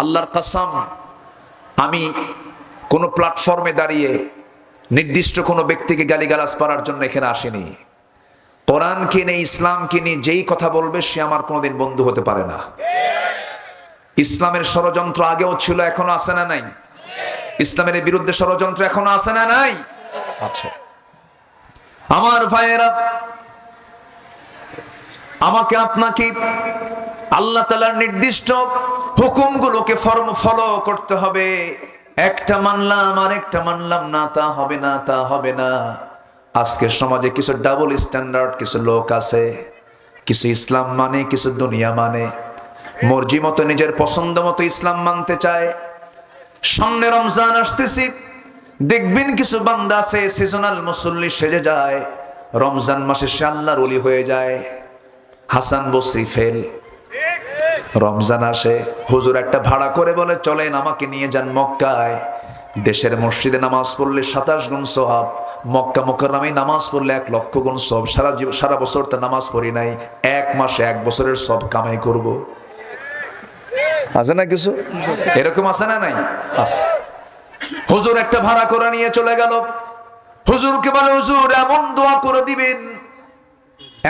আল্লাহর কাসাম আমি কোনো প্ল্যাটফর্মে দাঁড়িয়ে নির্দিষ্ট কোনো ব্যক্তিকে গালিগালাজ পারার জন্য এখানে আসিনি। কোরআন কিনে ইসলাম কিনে যেই কথা বলবে সে আমার কোনোদিন বন্ধু হতে পারে না। ইসলামের ষড়যন্ত্র আগেও ছিল এখনও আছে না নাই? ইসলামের বিরুদ্ধে ষড়যন্ত্র এখনও আছে না নাই? আচ্ছা আমার ভাইয়েরা আমাকে আপনাকে আল্লাহ তালার নির্দিষ্ট হুকুমগুলোকে ফর্ম ফলো করতে হবে। একটা মানলাম আর একটা মানলাম, না তা হবে না, তা হবে না। আজকের সমাজে কিছু ডাবল স্ট্যান্ডার্ড কিছু লোক আছে, কিছু ইসলাম মানে কিছু দুনিয়া মানে। মর্জি মতো নিজের পছন্দ মতো ইসলাম মানতে চায়। সামনে রমজান আসতেছি, দেখবেন কিছু বান্দা আছে সিজনাল মুসল্লি সেজে যায়। রমজান মাসে সে আল্লাহর হয়ে যায়। হাসান বসরি ফেল রমজান আসে, হুজুর একটা ভাড়া করে বলে, চলেন আমাকে নিয়ে যান মক্কায়। দেশের মসজিদে নামাজ পড়লে সাতাশ গুণ সোহাব মক্কা মোকাররামে নামাজ পড়লে এক লক্ষ গুণ সব সারা জীব- সারা বছর তো নামাজ পড়ি নাই, এক মাসে এক বছরের সব কামাই করব। আছে না কিছু? এরকম আছে না নাই? আছে। হুজুর একটা ভাড়া করে নিয়ে চলে গেল। হুজুরকে বলে, হুজুর, এমন দোয়া করে দিবেন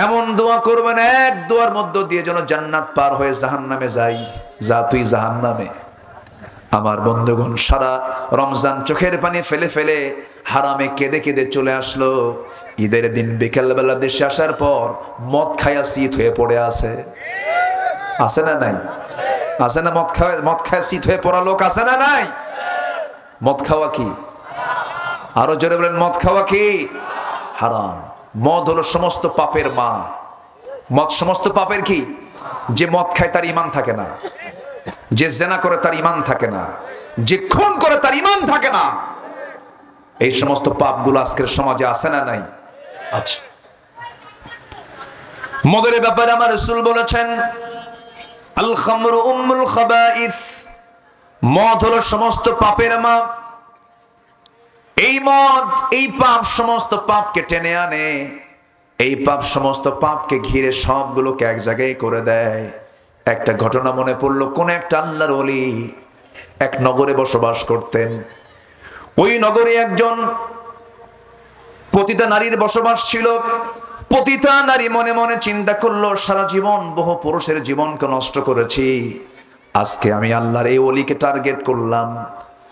এমন দোয়া করবেন, এক দোয়ার মধ্য দিয়ে যেন জান্নাত পার হয়ে জাহান নামে যাই। যা তুই জাহান নামে আমার বন্ধুগণ, সারা রমজান চোখের পানি ফেলে ফেলে হারামে কেঁদে কেঁদে চলে আসলো। ঈদের দিন বিকেলবেলা দেশে আসার পর মদ খায়া শীত হয়ে পড়ে আছে। আছে না নাই? আছে না মদ খাওয়া মদ খায় শীত হয়ে পড়া লোক আছে না নাই? মদ খাওয়া কি? আরও জোরে বলেন, মদ খাওয়া কি? হারাম। মদ হলো সমস্ত পাপের মা। মদ সমস্ত পাপের কি? যে মদ খায় তার ইমান থাকে না। যে জেনা করে তার ইমান থাকে না। যে খুন করে তার ইমান থাকে না। এই সমস্ত পাপগুলো আজকের সমাজে আছে না নাই? আচ্ছা মদের ব্যাপারে আমার রসুল বলেছেন আল খামরু উম্মুল খাবাইস। মদ হলো সমস্ত পাপের মা। এই মদ, এই পাপ সমস্ত পাপকে টেনে আনে। এই পাপ সমস্ত পাপকে ঘিরে সবগুলোকে এক জায়গায় করে দেয়। একটা ঘটনা মনে পড়ল, কোন একটা আল্লাহর অলি এক নগরে বসবাস করতেন। ওই নগরে একজন পতিতা নারীর বসবাস ছিল। পতিতা নারী মনে মনে চিন্তা করল, সারা জীবন, বহু পুরুষের জীবনকে নষ্ট করেছি। আজকে আমি আল্লাহর এই অলিকে টার্গেট করলাম।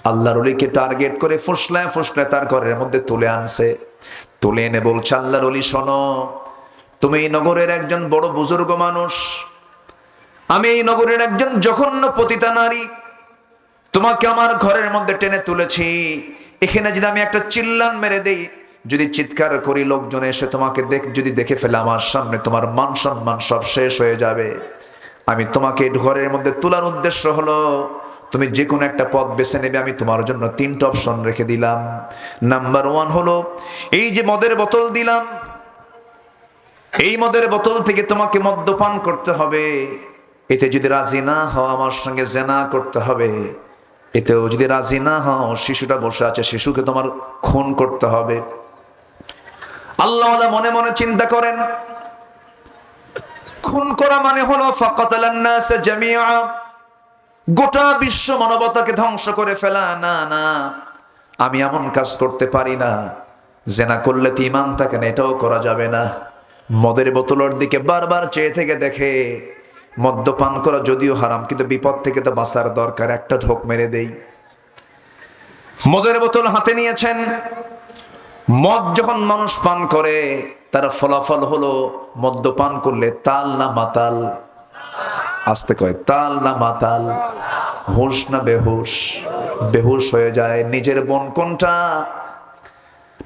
আল্লাহর অলিকে টার্গেট করে ফুসলায় ফুসলায় তার ঘরের মধ্যে তুলে আনছে। তুলে এনে বলছে, আল্লাহর অলি, শোনো, তুমি এই নগরের একজন বড় বুজুর্গ মানুষ। আমি এই নগরের একজন জঘন্য পতিতা নারী। তোমাকে আমার ঘরের মধ্যে টেনে তুলেছি। এখানে যদি আমি একটা চিল্লান মেরে দেই, যদি চিৎকার করি, লোকজন এসে তোমাকে দেখ, যদি দেখে ফেলে আমার সামনে, তোমার মান সম্মান সব শেষ হয়ে যাবে। আমি তোমাকে ঘরের মধ্যে তোলার উদ্দেশ্য হলো তুমি যে কোনো একটা পথ বেছে নেবে, আমি তোমার জন্য তিনটা অপশন রেখে দিলাম। নাম্বার ওয়ান হলো, এই যে মদের বোতল দিলাম, এই মদের বোতল থেকে তোমাকে মদ্যপান করতে হবে। এতে যদি রাজি না হও, আমার সঙ্গে জেনা করতে হবে। এতেও যদি রাজি না হও, শিশুটা বসে আছে, শিশুকে তোমার খুন করতে হবে। আল্লাহ মনে মনে চিন্তা করেন, খুন করা মানে হলো ফাকাতালান্নাস জামিআ। গোটা বিশ্ব মানবতাকে ধ্বংস করে ফেলা। না না, আমি এমন কাজ করতে পারি না। জেনা করলে তো ইমান থাকে না, এটাও করা যাবে না। মদের বোতলের দিকে বারবার চেয়ে থেকে দেখে, মদ্যপান করা যদিও হারাম, কিন্তু বিপদ থেকে তো বাঁচার দরকার। একটা ঢোক মেরে দেই। মদের বোতল হাতে নিয়েছেন। মদ যখন মানুষ পান করে, তার ফলাফল হলো মদ্যপান করলে তাল না মাতাল। আসতে কয়, তাল না মাতাল হুশ না বেহুশ বেহুশ হয়ে যায় নিজের বোন কোনটা?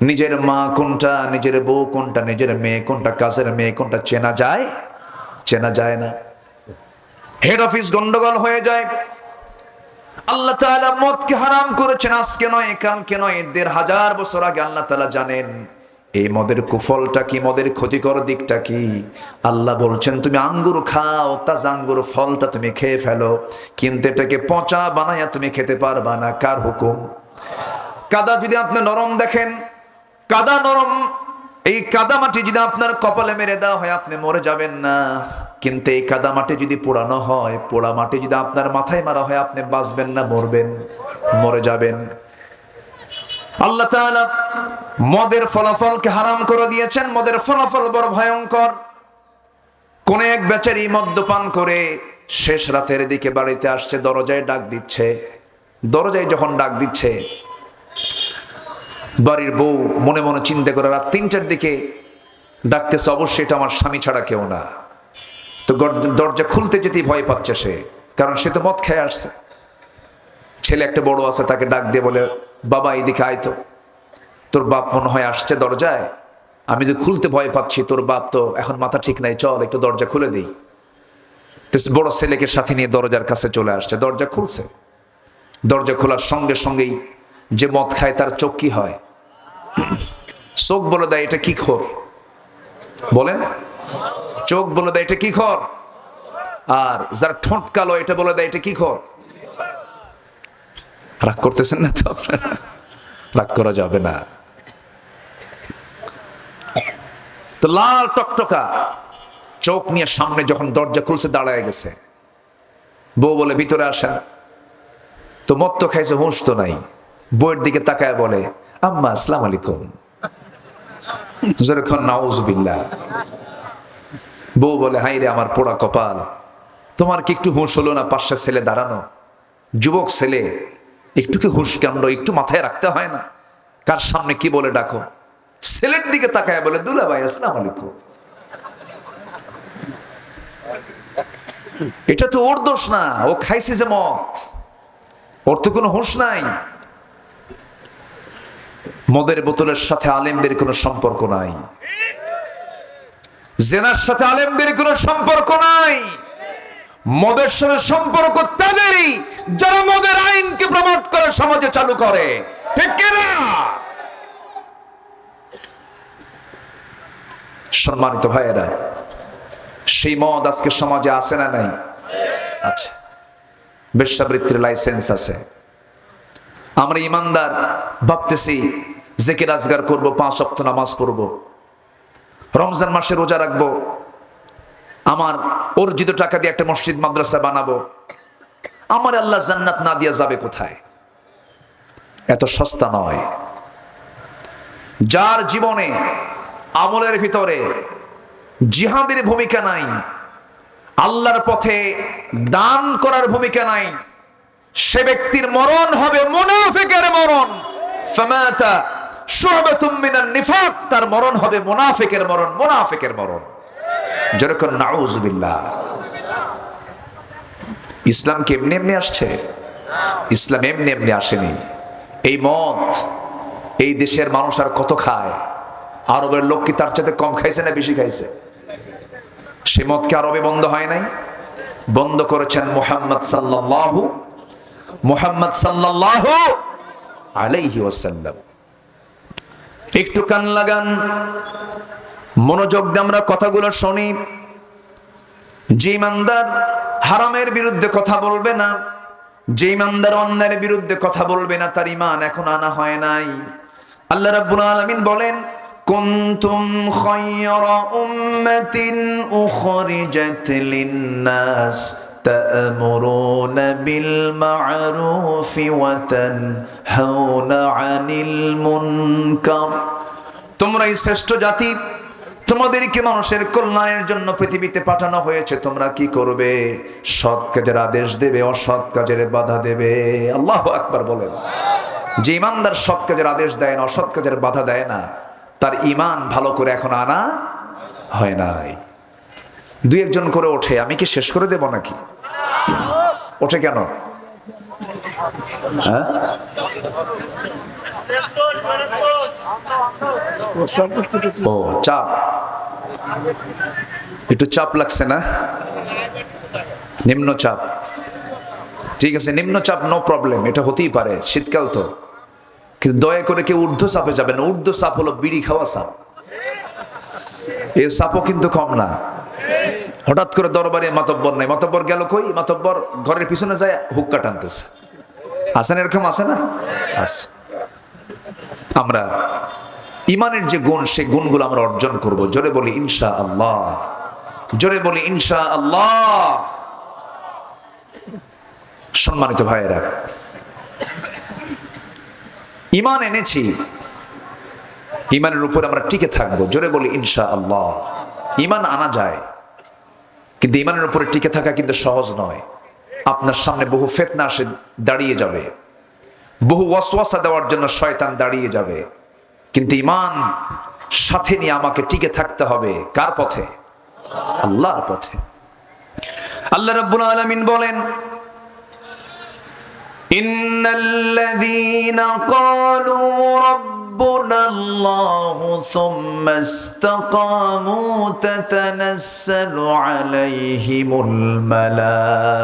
নিজের মা কোনটা? নিজের বউ কোনটা? নিজের মেয়ে কোনটা? কাজের মেয়ে কোনটা? চেনা যায়? চেনা যায় না। হেড অফিস গন্ডগোল হয়ে যায়। আল্লাহ তাআলা মদকে হারাম করেছেন। আজকে নয়, কালকে নয়, দেড় হাজার বছর আগে আল্লাহ তাআলা জানেন এই মদের কুফলটা কি, মদের ক্ষতিকর দিকটা কি? আল্লাহ বলছেন, তুমি আঙ্গুর খাও, তাজা আঙ্গুর ফলটা তুমি খেয়ে ফেলো। কিন্তু এটাকে পচা বানাইয়া তুমি খেতে পারবা না। কার হুকুম? কাদা যদি আপনি নরম দেখেন, কাদা নরম, এই কাদা মাটি যদি আপনার কপালে মেরে দেওয়া হয়, আপনি মরে যাবেন না। কিন্তু এই কাদা মাটি যদি পোড়ানো হয়, পোড়া মাটি যদি আপনার মাথায় মারা হয়, আপনি বাঁচবেন না, মরবেন, মরে যাবেন। আল্লাহ তাআলা মদের ফলাফলকে হারাম করে দিয়েছেন। মদের ফলাফল বড় ভয়ঙ্কর। কোন এক বেচারি মদ্যপান করে শেষ রাতের দিকে বাড়িতে আসছে, দরজায় ডাক দিচ্ছে। দরজায় যখন ডাক দিচ্ছে, বাড়ির বউ মনে মনে চিন্তা করে, রাত তিনটার দিকে ডাকতেছে, অবশ্যই এটা আমার স্বামী ছাড়া কেউ না। তো দরজা খুলতে যেতেই ভয় পাচ্ছে সে, কারণ সে তো মদ খেয়ে আসছে। ছেলে একটা বড় আছে, তাকে ডাক দিয়ে বলে বাবা এইদিকে আয় তো। তোর বাপ মনে হয় আসছে দরজায়? আমি তো খুলতে ভয় পাচ্ছি, তোর বাপ তো এখন মাথা ঠিক নাই। চল, একটু দরজা খুলে দিই। বড় ছেলেকে সাথে নিয়ে দরজার কাছে চলে আসছে। দরজা খুলছে। দরজা খোলার সঙ্গে সঙ্গেই যে মদ খায় তার চোখ কি হয়? চোখ বলে দেয়, এটা কি খোর? বলেন। চোখ বলে দেয়, এটা কি খর? আর যার ঠোঁট কালো, এটা বলে দেয়, এটা কি খর? রাগ করতেছেন না তো আপনারা? রাগ করা যাবে না। তো লাল টকটকা চোখ নিয়ে সামনে যখন দরজা খুলছে, দাঁড়ায় গেছে। বউ বলে, ভিতরে আসেন। তো মত তো খাইছে, হুঁশ তো নাই। বইয়ের দিকে তাকায় বলে, আম্মা, আসসালাম আলাইকুম। যেরকম নাউজুবিল্লাহ বউ বলে হাই রে, আমার পোড়া কপাল। তোমার কি একটু হুঁশ হলো না, পাঁচটা ছেলে দাঁড়ানো? যুবক ছেলে একটু কি হুঁশ কাণ্ড, একটু মাথায় রাখতে হয় না? কার সামনে কি বলে ডাকো? ছেলের দিকে তাকায় বলে, দুলা ভাই, আসসালাম আলাইকুম। এটা তো ওর দোষ না, ও খাইছে যে মদ। ওর তো কোনো হুঁশ নাই। মদের বোতলের সাথে আলেমদের কোনো সম্পর্ক নাই। জেনার সাথে আলেমদের কোনো সম্পর্ক নাই। মদের সাথে সম্পর্ক তাদেরই যারা মদের আইনকে প্রমোট করে সমাজে চালু করে? সম্মানিত ভাইয়েরা, সেই মদ আজকে সমাজে আছে না নাই? আচ্ছা বেশ্যাবৃত্তির লাইসেন্স আছে। আমরা ইমানদার, ভাবতেছি যে জেকে রাজগার করব, পাঁচ অক্ত নামাজ পড়ব। রমজান মাসে রোজা রাখব। আমার অর্জিত টাকা দিয়ে একটা মসজিদ, মাদ্রাসা বানাবো। আমার আল্লাহ জান্নাত না দিয়া যাবে কোথায়? এত সস্তা নয়। যার জীবনে, আমলের ভিতরে জিহাদের ভূমিকা নাই, আল্লাহর পথে দান করার ভূমিকা নাই, সে ব্যক্তির মরণ হবে মুনাফিকের মরণ। তার মরণ হবে মুনাফিকের মরণ মুনাফিকের মরণ। যেরকম নাউজুবিল্লাহ ইসলাম কি এমনি এমনি আসছে? ইসলাম এমনি এমনি আসেনি। এই মদ, এই দেশের মানুষ আর কত খায়? আরবের লোক কি তার চাইতে কম খাইছে না বেশি খাইছে? সে মদ কি আরবে বন্ধ হয় নাই? বন্ধ করেছেন মোহাম্মদ সাল্লাল্লাহু মোহাম্মদ সাল্লাল্লাহু আলাইহি ওয়াসাল্লাম। একটু কান লাগান। মনোযোগ দিয়ে আমরা কথাগুলো শুনি যে ইমানদার হারামের বিরুদ্ধে কথা বলবে না যে ইমানদার অন্যায়ের বিরুদ্ধে কথা বলবে না তার ইমান এখন আনা হয় নাই আল্লাহ রাব্বুল আলামিন বলেন কুনতুম খায়রা উম্মাতিন উখরিজাত লিন-নাস تأمرون بالمعروف وتنهون عن المنكر তোমরাই শ্রেষ্ঠ জাতি তোমাদেরকে মানুষের কল্যাণের জন্য পৃথিবীতে পাঠানো হয়েছে, তোমরা কি করবে? সৎ কাজের আদেশ দেবে, অসৎ কাজের বাধা দেবে। আল্লাহ আকবার বলেন। যে ইমানদার সৎ কাজের আদেশ দেয় না, অসৎ কাজের বাধা দেয় না, তার ইমান ভালো করে এখন আনা হয় নাই। দুই একজন করে ওঠে, আমি কি শেষ করে দেব নাকি? ওঠে কেন? হ্যাঁ? ও, চাপ। একটু চাপ লাগছে না? নিম্ন চাপ। ঠিক আছে, নিম্ন চাপ নো প্রবলেম এটা হতেই পারে, শীতকাল তো। কিন্তু দয়া করে কেউ ঊর্ধ্ব চাপে যাবে না, ঊর্ধ্ব চাপ হলো বিড়ি খাওয়া চাপ। এর চাপও কিন্তু কম না। হঠাৎ করে দরবারে মাতব্বর নাই, মাতব্বর গেল কই? মাতব্বর ঘরের পিছনে যায় হুক্কা টানতেছে। আসেন এরকম, আছে না? আছে। আমরা ইমানের যে গুণ সেই গুণগুলো আমরা অর্জন করব। জোরে বলি ইনশা আল্লাহ জোরে বলি ইনশা আল্লাহ সম্মানিত ভাইয়েরা, ইমান এনেছি, ইমানের উপর আমরা টিকে থাকব। জোরে বলি ইনশা আল্লাহ ইমান আনা যায়, কিন্তু ইমানের উপরে টিকে থাকা কিন্তু সহজ নয়। আপনার সামনে বহু ফেতনা আসে, দাঁড়িয়ে যাবে। বহু ওয়াসওয়াসা দেওয়ার জন্য শয়তান দাঁড়িয়ে যাবে। কিন্তু ইমান সাথে নিয়ে আমাকে টিকে থাকতে হবে কার পথে আল্লাহর পথে আল্লাহ রাব্বুল আলামিন বলেন إن الذين قالوا ربنا الله ثم استقاموا تتنزل عليهم الملائكة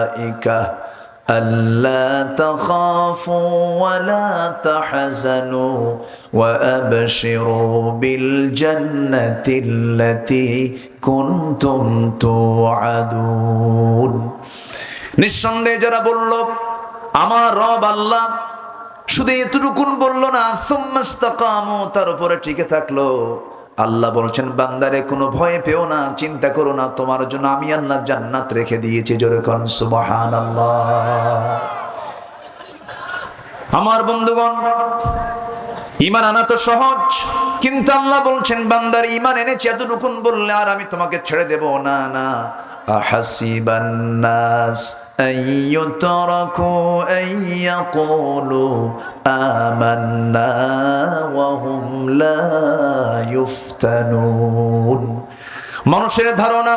ألا تخافوا ولا تحزنوا وأبشروا بالجنة التي كنتم توعدون নিঃসন্দেহে যারা বলল আমার রব আল্লাহ শুধু এতটুকুন বললো না সুম্মাস্তাকামু তার উপরে টিকে থাকলো আল্লাহ বলছেন, বান্দারে, কোনো ভয়ে পেও না, চিন্তা করো না, তোমার জন্য আমি আল্লাহ জান্নাত রেখে দিয়েছি যেরকম সুবাহান আমার বন্ধুগণ ইমান আনা তো সহজ, কিন্তু আল্লাহ বলছেন, বান্দার ইমান এনেছি এত রুকুন বললে আর আমি তোমাকে ছেড়ে দেব না না। আহাসিবান্নাস أن يتركوا أن يقولوا آمنا وهم لا يفتنون মানুষের ধারণা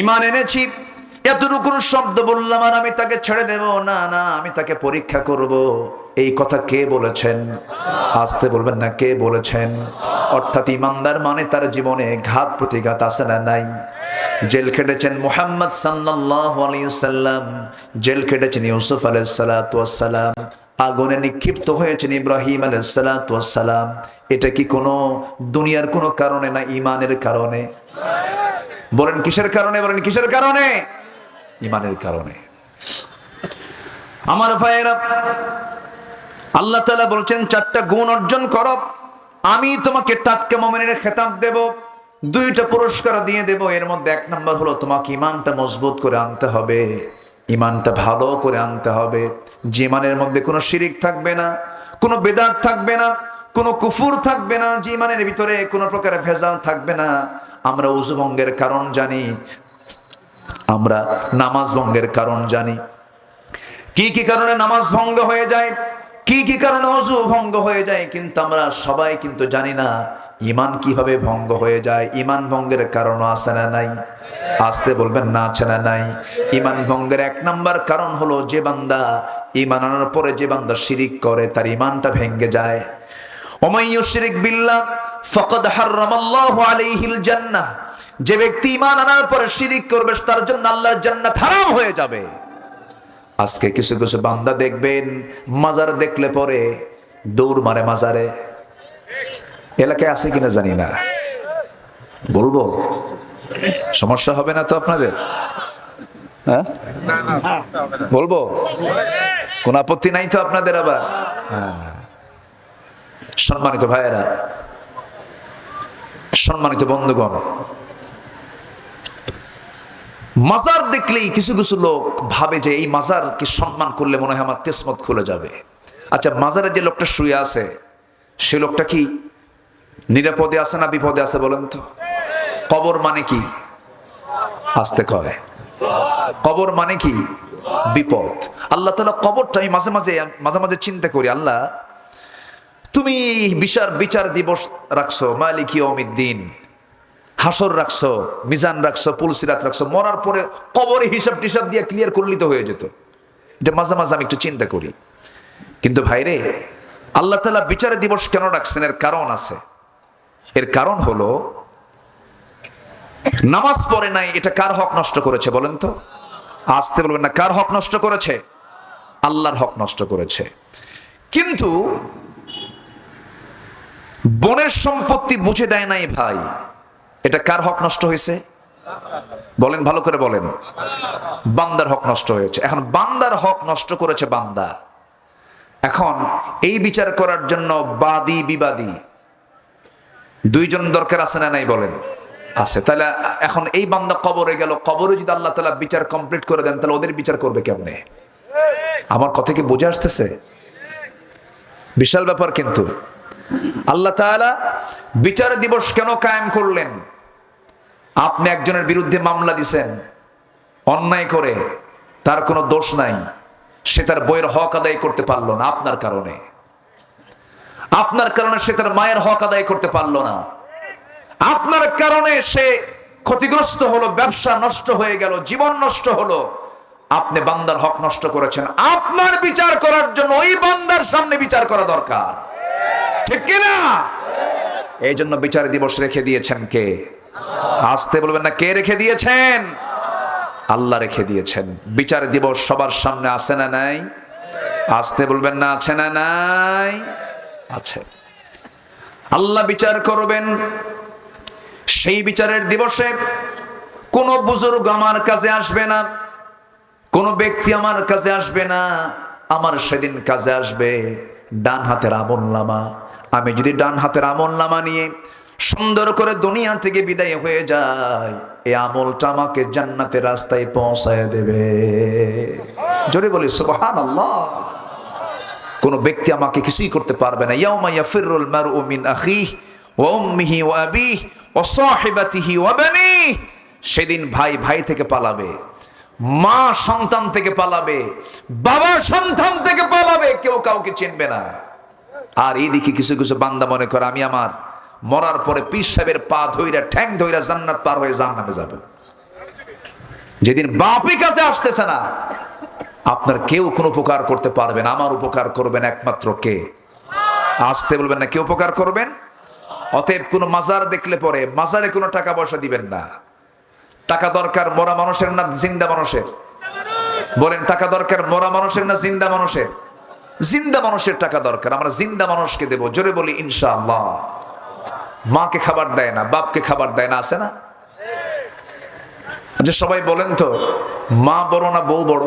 ইমান এনেছি এতটুকুন শব্দ বললাম আর আমি তাকে ছেড়ে দেব না না আমি তাকে পরীক্ষা করব এই কথা কে বলেছেন আসতে বলবেন না কে বলেছেন অর্থাৎ ইমানদার মানে তার জীবনে ঘাত প্রতিঘাত আছে না নাই জেল খেটেছেন মুহাম্মদ সাল্লাম জেল খেটেছেন ইউসুফ ওয়াস আগুনে নিক্ষিপ্ত হয়েছেন ইব্রাহিম ওয়াস এটা কি কোনো দুনিয়ার কোনো কারণে না ইমানের কারণে? বলেন কিসের কারণে? বলেন কিসের কারণে? ইমানের কারণে। আমার ভাইয়েরা, আল্লাহ তাআলা বলছেন, চারটা গুণ অর্জন করো। আমি তোমাকে টাটকা মোমেনের খেতাব দেব। দুইটা পুরস্কার দিয়ে দেব, এর মধ্যে এক নম্বর হলো তোমাকে ইমানটা মজবুত করে আনতে হবে, ইমানটা ভালো করে আনতে হবে। যে ইমানের মধ্যে কোনো শিরিক থাকবে না, কোনো বেদাত থাকবে না, কোনো কুফুর থাকবে না, যে ইমানের ভিতরে কোনো প্রকার ভেজাল থাকবে না, আমরা উজু ভঙ্গের কারণ জানি, আমরা নামাজ ভঙ্গের কারণ জানি। কি কি কারণে নামাজ ভঙ্গ হয়ে যায়? কি কি কারণে অজু ভঙ্গ হয়ে যায় কিন্তু আমরা সবাই কিন্তু জানি না ইমান কীভাবে ভঙ্গ হয়ে যায়, ইমান ভঙ্গের কারণ আছে না নাই? আসতে বলবেন না আছে না নাই? ইমান ভঙ্গের এক নাম্বার কারণ হলো যে বান্দা ইমান আনার পরে যে বান্দা শিরিক করে, তার ইমানটা ভেঙ্গে যায়। যে ব্যক্তি ইমান আনার পরে শিরিক করবে, তার জন্য আল্লাহর জান্নাত হারাম হয়ে যাবে। আজকে কিছু কিছু বান্দা দেখবেন, মাজার দেখলে পরে দৌড় মারে মাজারে। এলাকায় আছে কিনা জানি না। বলব? সমস্যা হবে না তো আপনাদের? হ্যাঁ? বলব? কোন আপত্তি নাই তো আপনাদের আবার? সম্মানিত ভাইয়েরা, সম্মানিত বন্ধুগণ মাজার দেখলেই কিছু কিছু লোক ভাবে যে এই মাজারকে সম্মান করলে মনে হয় আমার কিসমত খুলে যাবে। আচ্ছা মাজারে যে লোকটা শুয়ে আছে, সে লোকটা কি নিরাপদে আছে না বিপদে আছে বলেন তো? কবর মানে কি? আসতে কয়। কবর মানে কি? বিপদ। আল্লাহ তালা কবরটা আমি মাঝে মাঝে মাঝে মাঝে চিন্তা করি, আল্লাহ, তুমি বিচার বিচার দিবস রাখছো, মালিক দিন হাসর রাখছো, মিজান রাখছো, পুলসিরাত রাখছো, মরার পরে কবরে হিসাব টিসাব দিয়ে ক্লিয়ার করলি তো হয়ে যেত। এটা মাঝে মাঝে আমি একটু চিন্তা করি। কিন্তু ভাইরে, আল্লাহ তালা বিচার দিবস কেন রাখছেন এর কারণ আছে। এর কারণ হলো, নামাজ পড়ে নাই, এটা কার হক নষ্ট করেছে বলেন তো? আসতে বলবেন না, কার হক নষ্ট করেছে? আল্লাহর হক নষ্ট করেছে। কিন্তু, বনের সম্পত্তি বুঝে দেয় নাই ভাই। এটা কার হক নষ্ট হয়েছে? বলেন, ভালো করে বলেন। বান্দার হক নষ্ট হয়েছে। এখন বান্দার হক নষ্ট করেছে বান্দা। এখন এই বিচার করার জন্য বাদী, বিবাদী। দুইজন দরকার আছে না নাই বলেন? আছে। তাহলে এখন এই বান্দা কবরে গেল, কবরে যদি আল্লাহ তালা বিচার কমপ্লিট করে দেন, তাহলে ওদের বিচার করবে কেমনে? আমার কথা কি বুঝে আসতেছে? বিশাল ব্যাপার কিন্তু। আল্লাহ তাআলা বিচার দিবস কেন কায়েম করলেন? আপনি একজনের বিরুদ্ধে মামলা দিছেন, অন্যায় করে, তার কোনো দোষ নাই, সে তার বইয়ের হক আদায় করতে পারল না আপনার কারণে। আপনার কারণে সে তার মায়ের হক আদায় করতে পারল না। আপনার কারণে সে ক্ষতিগ্রস্ত হলো, ব্যবসা নষ্ট হয়ে গেল, জীবন নষ্ট হলো। আপনি বান্দার হক নষ্ট করেছেন। আপনার বিচার করার জন্য ওই বান্দার সামনে বিচার করা দরকার। ঠিক কিনা? এই জন্য বিচার দিবস রেখে দিয়েছেন কে? আসতে বলবেন না, কে রেখে দিয়েছেন? আল্লাহ রেখে দিয়েছেন। বিচার দিবস সবার সামনে আছে না নাই? আসতে বলবেন না, আছে না নাই? আছে। আল্লাহ বিচার করবেন। সেই বিচারের দিবসে কোনো বুজুর্গ আমার কাছে আসবে না, কোনো ব্যক্তি আমার কাছে আসবে না, আমার সেদিন কাজে আসবে ডান হাতের আমল নামা। আমি যদি ডান হাতের আমল নামা নিয়ে সুন্দর করে দুনিয়া থেকে বিদায় হয়ে যায়। এই আমলটা আমাকে জান্নাতের রাস্তায় পৌঁছায় দেবে। জোরে বলি সুবহান আল্লাহ কোন ব্যক্তি আমাকে কিছুই করতে পারবে না। ইয়াউমা ইয়াফিরুল মারউ মিন আখি ওয়া উম্মিহি ওয়া আবিহি ওয়া সাহিবাতিহি ওয়া বানিহি। সেদিন ভাই ভাই থেকে পালাবে, মা সন্তান থেকে পালাবে, বাবা সন্তান থেকে পালাবে, কেউ কাউকে চিনবে না। আর এইদিকে কিছু কিছু বান্দা মনে করে, আমি আমার মরার পরে পীর সাহেবের পা ধইরা, ঠ্যাং ধইরা জান্নাত পার হয়ে জান্নামে যাবে। যেদিন বাপি কাছে আসতেছে না, আপনার কেউ কোনো উপকার করতে পারবেন আমার উপকার করবেন একমাত্র কে? আসতে বলবেন না, কে উপকার করবেন? অতএব কোনো মাজার দেখলে পরে মাজারে কোনো টাকা পয়সা দিবেন না। টাকা দরকার মরা মানুষের না জিন্দা মানুষের? বলেন, টাকা দরকার মরা মানুষের না জিন্দা মানুষের? জিন্দা মানুষের টাকা দরকার। আমরা জিন্দা মানুষকে দেব। জোরে বলি, ইনশাআল্লাহ। মাকে খাবার দেয় না, বাপকে খাবার দেয় না, আছে না? যে সবাই বলেন তো, মা বড় না বউ বড়?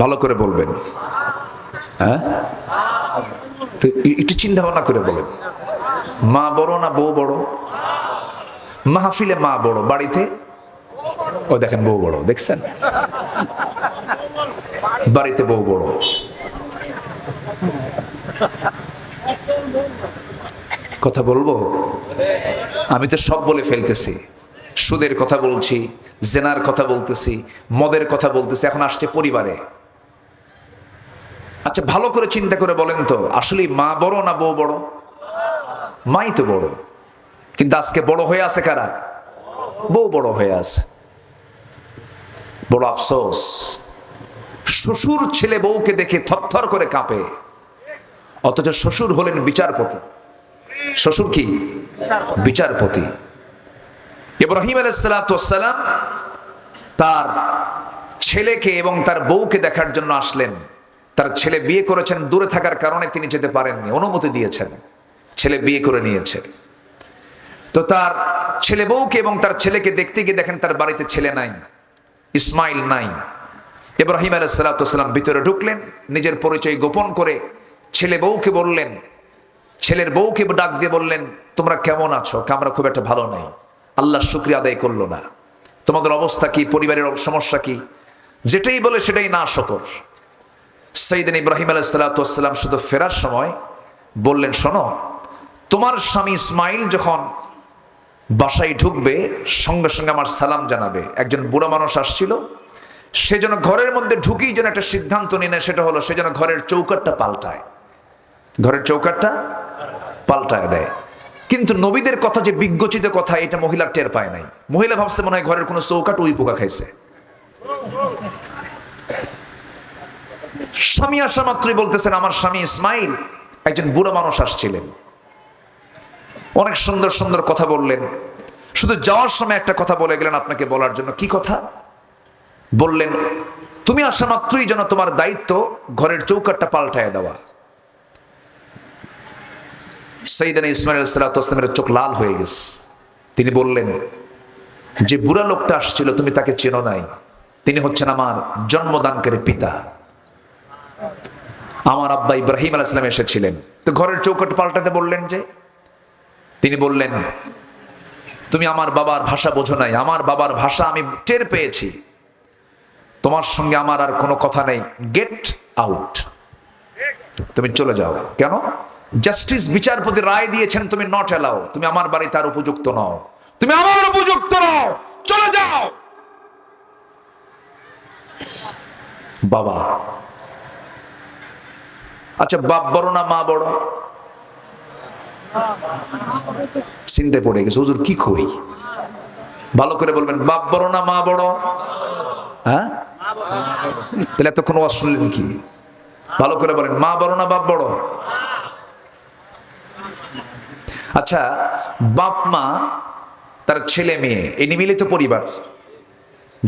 ভালো করে বলবেন। হ্যাঁ? একটু চিন্তা ভাবনা করে বলেন। মা বড় না বউ বড়? মাহফিলে মা বড়, বাড়িতে? ও, দেখেন বউ বড়, দেখছেন? বাড়িতে বউ বড়। কথা বলব? আমি তো সব বলে ফেলতেছি। সুদের কথা বলছি, জেনার কথা বলতেছি, মদের কথা বলতেছি, এখন আসছে পরিবারে। আচ্ছা ভালো করে চিন্তা করে বলেন তো আসলে মা বড় না বউ বড়? মাই তো বড়। কিন্তু আজকে বড় হয়ে আছে কারা? বউ বড় হয়ে আছে। বড় আফসোস। শ্বশুর ছেলে বউকে দেখে থরথর করে কাঁপে। অথচ শ্বশুর হলেন বিচারপতি। শ্বশুর কি? বিচারপতি। ইব্রাহিম আলাইসালাম তার ছেলেকে এবং তার বউকে দেখার জন্য আসলেন। তার ছেলে বিয়ে করেছেন দূরে থাকার কারণে তিনি যেতে পারেননি, অনুমতি দিয়েছেন। ছেলে বিয়ে করে নিয়েছে। তো তার ছেলে বউকে এবং তার ছেলেকে দেখতে গিয়ে দেখেন তার বাড়িতে ছেলে নাই, ইসমাইল নাই। এবার ইব্রাহিম আলাইসালাম ভিতরে ঢুকলেন, নিজের পরিচয় গোপন করে ছেলে বউকে বললেন ছেলের বউকে ডাক দিয়ে বললেন, তোমরা কেমন আছো? আমরা খুব একটা ভালো নেই। আল্লাহ শুক্রিয়া আদায় করল না। তোমাদের অবস্থা কি? পরিবারের সমস্যা কি? যেটাই বলে সেটাই না শকর। সেইদিন ইব্রাহিম আলাইসালাম শুধু ফেরার সময় বললেন, শোনো, তোমার স্বামী ইসমাইল যখন বাসায় ঢুকবে, সঙ্গে সঙ্গে আমার সালাম জানাবে। একজন বুড়ো মানুষ আসছিল, সে যেন ঘরের মধ্যে ঢুকেই যেন একটা সিদ্ধান্ত নিয়ে নেয়, সেটা হলো সে যেন ঘরের চৌকাটটা পাল্টায়। ঘরের চৌকাটটা পাল্টায় দেয়। কিন্তু নবীদের কথা যে বিজ্ঞচিত কথা, এটা মহিলা টের পায় নাই। মহিলা ভাবছে মনে হয় ঘরের কোনো চৌকাট উই পোকা খাইছে। স্বামী আসা মাত্রই বলতেছেন, আমার স্বামী ইসমাইল, একজন বুড়ো মানুষ আসছিলেন। অনেক সুন্দর সুন্দর কথা বললেন। শুধু যাওয়ার সময় একটা কথা বলে গেলেন আপনাকে বলার জন্য। কি কথা? বললেন, তুমি আসা মাত্রই যেন তোমার দায়িত্ব ঘরের চৌকাটটা পাল্টায় দেওয়া। সেইদানে ইসমাইল সালাতামের চোখ লাল হয়ে গেছে। তিনি বললেন, যে বুড়া লোকটা আসছিল, তুমি তাকে চেনো নাই। তিনি হচ্ছেন আমার জন্মদানকারী পিতা। আমার আব্বা ইব্রাহিম আল ইসলাম এসেছিলেন। তো ঘরের চৌকট পাল্টাতে বললেন যে, তিনি বললেন, তুমি আমার বাবার ভাষা বোঝো নাই। আমার বাবার ভাষা আমি টের পেয়েছি। তোমার সঙ্গে আমার আর কোনো কথা নেই। Get out. তুমি চলে যাও। কেন? জাস্টিস বিচারপতি রায় দিয়েছেন, তুমি নট এলাও তুমি আমার বাড়ি তার উপযুক্ত নও। তুমি আমার উপযুক্ত নও, চলে যাও! বাবা। আচ্ছা বাপ বড় না মা বড়? চিনতে পড়ে গেছে, হুজুর, কি কই? ভালো করে বলবেন, বাপ বড় না মা বড়? হ্যাঁ? তাহলে এতক্ষণ শুনলেন কি? ভালো করে বলেন, মা বড় না বাপ বড়? আচ্ছা বাপ মা, তার ছেলে মেয়ে, এই নিমিলিত পরিবার,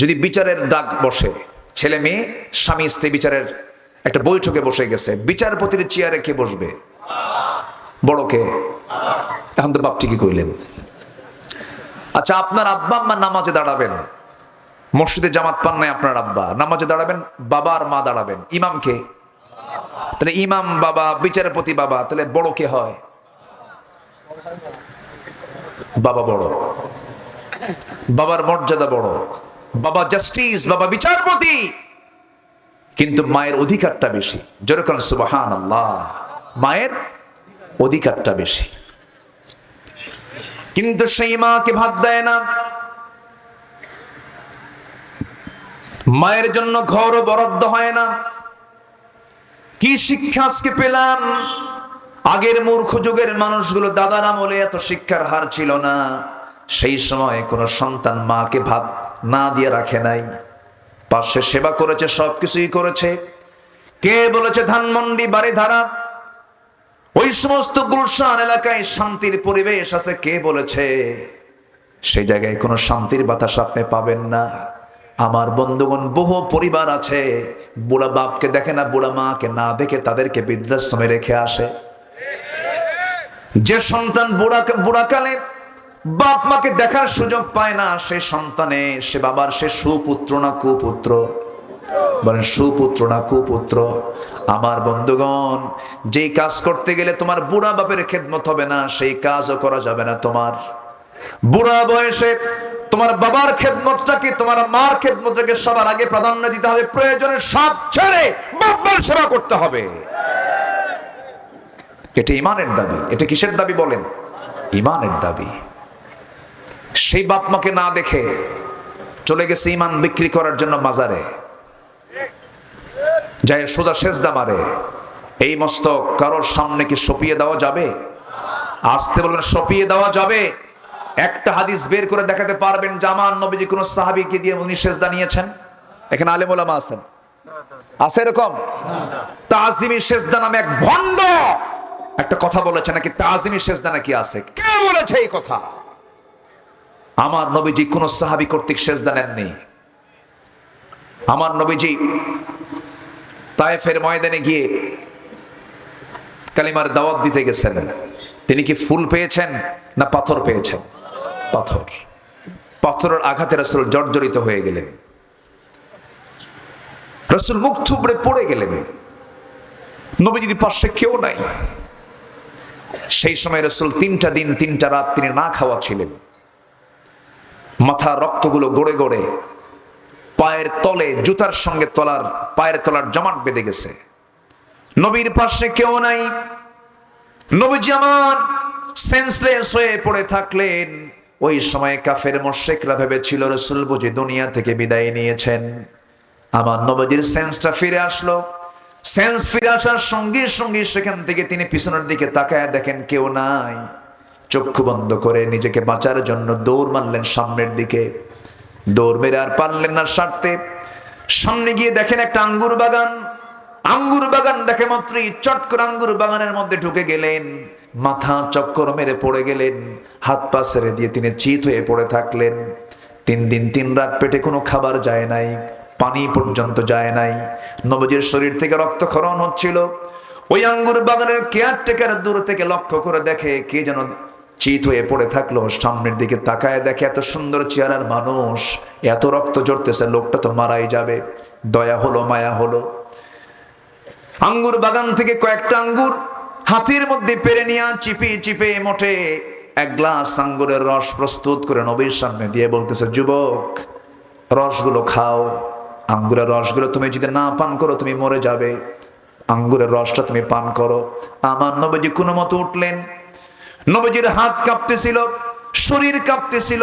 যদি বিচারের ডাক বসে, ছেলে মেয়ে, স্বামী, স্ত্রী বিচারের একটা বৈঠকে বসে গেছে, বিচারপতির চেয়ারে কে বসবে? বড়কে এখন তো বাপ ঠিকই কইলেন। আচ্ছা আপনার আব্বা আম্মা নামাজে দাঁড়াবেন, মসজিদে জামাত পান নাই আপনার আব্বা, নামাজে দাঁড়াবেন বাবা আর মা দাঁড়াবেন ইমামকে তাহলে ইমাম বাবা, বিচারপতি বাবা, তাহলে বড় কে হয়? বাবা বড়। বাবার মর্যাদা বড়। বাবা জাস্টিস বাবা বিচারপতি। কিন্তু মায়ের অধিকারটা বেশি। যেরকম সুবাহান আল্লাহ মায়ের অধিকারটা বেশি। কিন্তু সেই মাকে ভাত দেয় না। মায়ের জন্য ঘরও বরাদ্দ হয় না। কি শিক্ষা আজকে পেলাম? আগের মূর্খ যুগের মানুষগুলো দাদার আমলে এত শিক্ষার হার ছিল না। সেই সময় কোনো সন্তান মাকে ভাত না দিয়ে রাখে নাই। পাশে সেবা করেছে, সবকিছুই করেছে। কে বলেছে, ধানমন্ডি বাড়ি ধারা ওই সমস্ত গুলশান এলাকায় শান্তির পরিবেশ আছে, কে বলেছে? সেই জায়গায় কোনো শান্তির বাতাস আপনি পাবেন না। আমার বন্ধুগণ, বহু পরিবার আছে। বুড়া বাপকে দেখে না, বুড়া মাকে না দেখে তাদেরকে বৃদ্ধাশ্রমে রেখে আসে। যে সন্তান বুড়া বুড়াকালে বাপ মাকে দেখার সুযোগ পায় না, সে সন্তানে, সে বাবার সে সুপুত্র না কুপুত্র? সুপুত্র না কুপুত্র? আমার বন্ধুগণ, যেই কাজ করতে গেলে তোমার বুড়া বাপের খেদমত হবে না, সেই কাজও করা যাবে না তোমার। বুড়া বয়সে তোমার বাবার খেদমতটাকে, তোমার মার খেদমতটাকে সবার আগে প্রাধান্য দিতে হবে। প্রয়োজনে সব ছেড়ে বাবার সেবা করতে হবে। এটা ইমানের দাবি। এটা কিসের দাবি বলেন? ইমানের দাবি। সেই বাপ মাকে না দেখে চলে গেছে ইমান বিক্রি করার জন্য মাজারে। যাই সোজা সেজদা মারে। এই মস্তক কারোর সামনে কি সপিয়ে দেওয়া যাবে? আসতে বলবেন সপিয়ে দেওয়া যাবে। একটা হাদিস বের করে দেখাতে পারবেন জামান নবীজি কোন সাহাবিকে দিয়ে উনি সেজদা নিয়েছেন। এখানে আলেমুলামা আছেন। আছে এরকম? তাজিমি সেজদা নামে এক ভণ্ড একটা কথা বলেছে নাকি? তাজিমি সেজদা নাকি আছে? কে বলেছে এই কথা? আমার নবীজি কোন সাহাবি কর্তৃক সেজদা নেননি। আমার নবীজি তায়েফের ময়দানে গিয়ে কালিমার দাওয়াত দিতে গেছেন। তিনি কি ফুল পেয়েছেন না পাথর পেয়েছেন? পাথর। পাথরের আঘাতে রসুল জর্জরিত হয়ে গেলেন। রসুল মুখ থুবড়ে পড়ে গেলেন। নবীজির পাশে কেউ নাই। সেই সময় রসুল তিনটা দিন, তিনটা রাত তিনি না খাওয়া ছিলেন। মাথা রক্তগুলো গড়ে গড়ে পায়ের তলে, জুতার সঙ্গে তলার, পায়ের তলার জমাট বেঁধে গেছে। নবীর পাশে কেউ নাই। নবীজি আমার সেন্সলেস হয়ে পড়ে থাকলেন। ওই সময় কাফের মোশেকরা ভেবেছিল, রসুল বুঝি দুনিয়া থেকে বিদায় নিয়েছেন। আমার নবজির সেন্সটা ফিরে আসলো। সেন্স ফিরে আসার সঙ্গে সঙ্গে সেখান থেকে তিনি পিছনের দিকে তাকায় দেখেন কেউ নাই। চক্ষু বন্ধ করে নিজেকে বাঁচার জন্য দৌড় মারলেন সামনের দিকে। দৌড় মেরে আর পারলেন না সারতে। সামনে গিয়ে দেখেন একটা আঙ্গুর বাগান। আঙ্গুর বাগান দেখে মাত্রই চট করে আঙ্গুর বাগানের মধ্যে ঢুকে গেলেন। মাথা চক্কর মেরে পড়ে গেলেন। হাত পা ছেড়ে দিয়ে তিনি চিত হয়ে পড়ে থাকলেন। তিন দিন তিন রাত পেটে কোনো খাবার যায় নাই। পানি পর্যন্ত যায় নাই। নবজির শরীর থেকে রক্তক্ষরণ হচ্ছিল। ওই আঙ্গুর বাগানের কেয়ারটেকার দূর থেকে লক্ষ্য করে দেখে কে যেন চিত হয়ে পড়ে থাকল। সামনের দিকে তাকায় দেখে এত সুন্দর চেহারার মানুষ, এত রক্ত জড়তেছে লোকটা তো মারাই যাবে। দয়া হলো, মায়া হলো। আঙ্গুর বাগান থেকে কয়েকটা আঙ্গুর হাতির মধ্যে পেরে নিয়ে চিপে চিপে মোটে এক গ্লাস আঙ্গুরের রস প্রস্তুত করে নবীর সামনে দিয়ে বলতেছে, যুবক, রসগুলো খাও। আঙ্গুরের রসগুলো তুমি যদি না পান করো, তুমি মরে যাবে। আঙ্গুরের রসটা তুমি পান করো। আমার নবীজি কোনো মতো উঠলেন। নবীজির হাত কাঁপতেছিল, শরীর কাঁপতেছিল।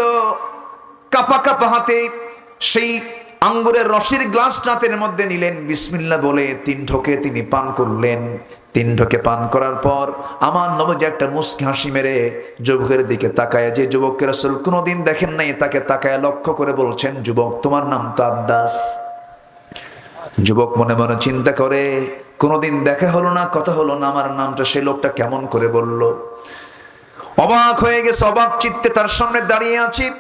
কাপা কাপা হাতে সেই আঙ্গুরের রসের গ্লাস হাতের মধ্যে নিলেন। বিসমিল্লা বলে তিন ঢোকে তিনি পান করলেন। তিন ঢোকে পান করার পর আমার নবজি একটা মুস্কি হাসি মেরে যুবকের দিকে তাকায়। যে যুবকের আসল কোনোদিন দেখেন নাই, তাকে তাকায় লক্ষ্য করে বলছেন, যুবক, তোমার নাম তো আদাস যুবক মনে মনে চিন্তা করে, কোনোদিন দেখা হলো না, কথা হলো না, আমার নামটা সে লোকটা কেমন করে বলল? অবাক হয়ে গেছে, অবাক চিত্তে তার সামনে দাঁড়িয়ে আছি,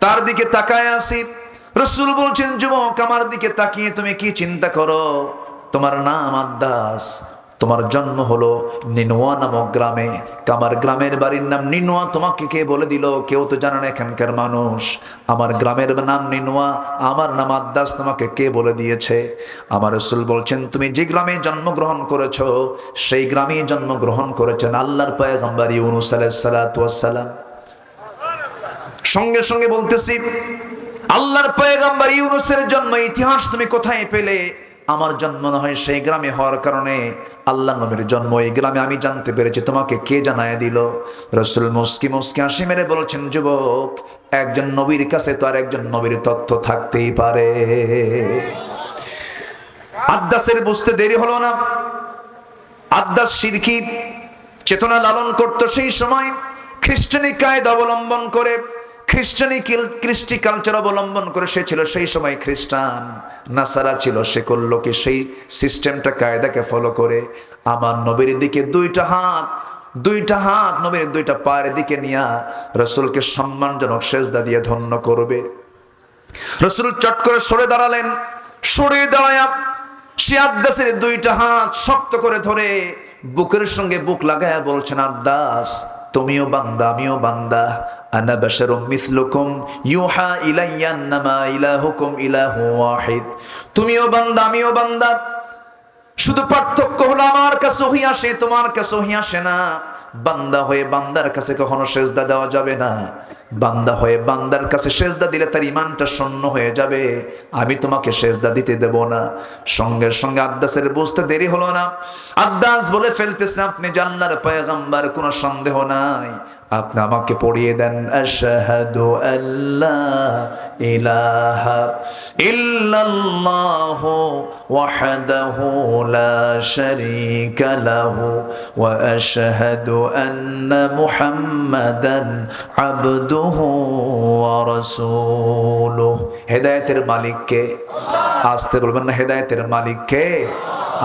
তার দিকে তাকায় আছি। রসুল বলছেন, যুবক, আমার দিকে তাকিয়ে তুমি কি চিন্তা করো? তোমার নাম আদাস তোমার জন্ম হলো নিনোয়া নামক গ্রামে। আমার গ্রামের বাড়ির নাম নিনোয়া। তোমাকে কে বলে দিল? কেউ তো জানে না এখানকার মানুষ। আমার গ্রামের নাম নিনোয়া, আমার নাম আদাস তোমাকে কে বলে দিয়েছে? আমার রসুল বলছেন, তুমি যে গ্রামে জন্মগ্রহণ করেছ, সেই গ্রামে জন্মগ্রহণ করেছেন আল্লাহর পয়গম্বর ইউনুস আলাইহিস সালাম। সঙ্গে সঙ্গে বলতেছি, আল্লাহর পয়গাম্বার ইউনুসের জন্ম ইতিহাস তুমি কোথায় পেলে? আমার জন্ম না হয় সেই গ্রামে হওয়ার কারণে আল্লাহ নবীর জন্ম এই গ্রামে আমি জানতে পেরেছি। তোমাকে কে জানায় দিল? রসুল মুস্কি মুস্কি হাসি মেরে বলছেন, যুবক, একজন নবীর কাছে তো আর একজন নবীর তথ্য থাকতেই পারে। আদ্দাসের বুঝতে দেরি হলো না। আদ্দাস সিরকি, চেতনা লালন করত সেই সময় খ্রিস্টানি কায়দ অবলম্বন করে। খ্রিস্টানি কৃষ্টি কালচার অবলম্বন করে সে ছিল সেই সময় খ্রিস্টান। নাসারা ছিল, সে করল কি সেই সিস্টেমটা কায়দাকে ফলো করে আমার নবীর দিকে দুইটা হাত দুইটা হাত নবীর দুইটা পায়ের দিকে নিয়া রসুলকে সম্মানজনক সেজদা দিয়ে ধন্য করবে। রসুল চট করে সরে দাঁড়ালেন সরে দাঁড়ায় সে আদাসের দুইটা হাত শক্ত করে ধরে বুকের সঙ্গে বুক লাগায় বলছেন আদাস তুমিও বান্দা, আমিও বান্দা। আনা বাশারুম মিসলুকুম, ইউহা ইলাইয়া ইলা ইলাহুকুম ইলাহু ওয়াহিদ। তুমিও বান্দা, আমিও বান্দা। শুধু পার্থক্য হলো আমার কাছে আসে, তোমার কাছে আসে না। বান্দা হয়ে বান্দার কাছে কখনো সেজদা দেওয়া যাবে না। বান্দা হয়ে বান্দার কাছে সেজদা দিলে তার ইমানটা শূন্য হয়ে যাবে। আমি তোমাকে সেজদা দিতে দেব না। সঙ্গে সঙ্গে আদ্দাসের বুঝতে দেরি হলো না। আদ্দাস বলে ফেলতেছে, আপনি জান্নার পয়গাম্বার, কোনো সন্দেহ নাই। আপনি আমাকে পড়িয়ে দেন, আশহাদু আল্লাহ ইলাহা ইল্লাল্লাহ ওয়াহদাহু লা শারীকা লাহু ওয়া আশহাদু আন্না মুহাম্মাদান আবদুহু ওয়া রাসূলুহু। হেদায়েতের মালিক কে আসতে বলবেন না, হেদায়েতের মালিক কে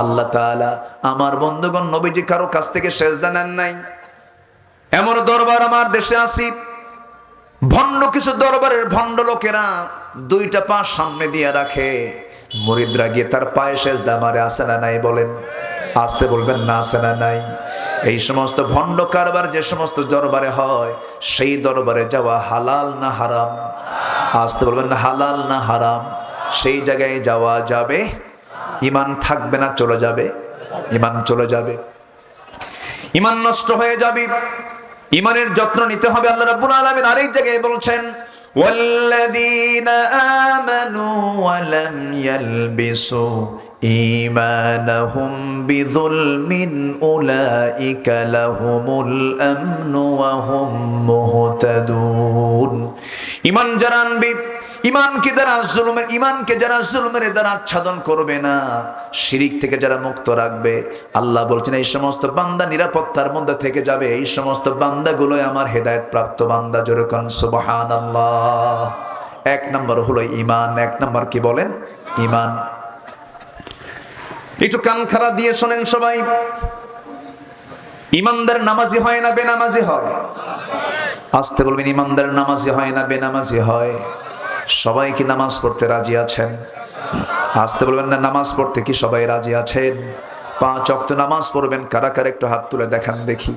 আল্লাহ তাআলা আমার বন্ধুগণ, নবীজি কারও কাছ থেকে সেজদা নেন নাই। এমন দরবার আমার দেশে আসি ভণ্ড কিছু দরবারের ভণ্ড লোকেরা দুইটা পা সামনে দিয়ে রাখে। মরিদরা গিয়ে তার পায়ে শেষ দামারে আসে না নাই? বলেন। আসতে বলবেন, না আসে না নাই। এই সমস্ত ভণ্ড কারবার যে সমস্ত দরবারে হয়, সেই দরবারে যাওয়া হালাল না হারাম? আসতে বলবেন, না, হালাল না হারাম। সেই জায়গায় যাওয়া যাবে? ইমান থাকবে না, চলে যাবে? ইমান চলে যাবে। ইমান নষ্ট হয়ে যাবে। ইমানের যত্ন নিতে হবে আল্লাহ রাব্বুল আলামিন আরেক জায়গায় বলছেন والذين آمنوا ولم يلبسوا إيمانهم بظلم أولئك لهم الأمن وهم مهتدون ইমান যারা আনবে ইমানকে যারা জুলুমের ইমানকে যারা জুলুমের দ্বারা আচ্ছাদন করবে না শিরিক থেকে যারা মুক্ত রাখবে আল্লাহ বলছেন এই সমস্ত বান্দা নিরাপত্তার মধ্যে থেকে যাবে এই সমস্ত বান্দাগুলোই আমার হেদায়েত প্রাপ্ত বান্দা যেরকম সুবহান আল্লাহ এক নম্বর হলো ইমান এক নম্বর কি বলেন ইমান একটু কান খারা দিয়ে শোনেন সবাই। ইমানদার নামাজি হয় না বেনামাজি হয়? আসতে বলবেন, ইমানদার নামাজি হয় না বেনামাজি হয়? সবাই কি নামাজ পড়তে রাজি আছেন? আসতে বলবেন না, নামাজ পড়তে কি সবাই রাজি আছেন? পাঁচ অক্ত নামাজ পড়বেন, কারা কারা একটু হাত তুলে দেখান দেখি।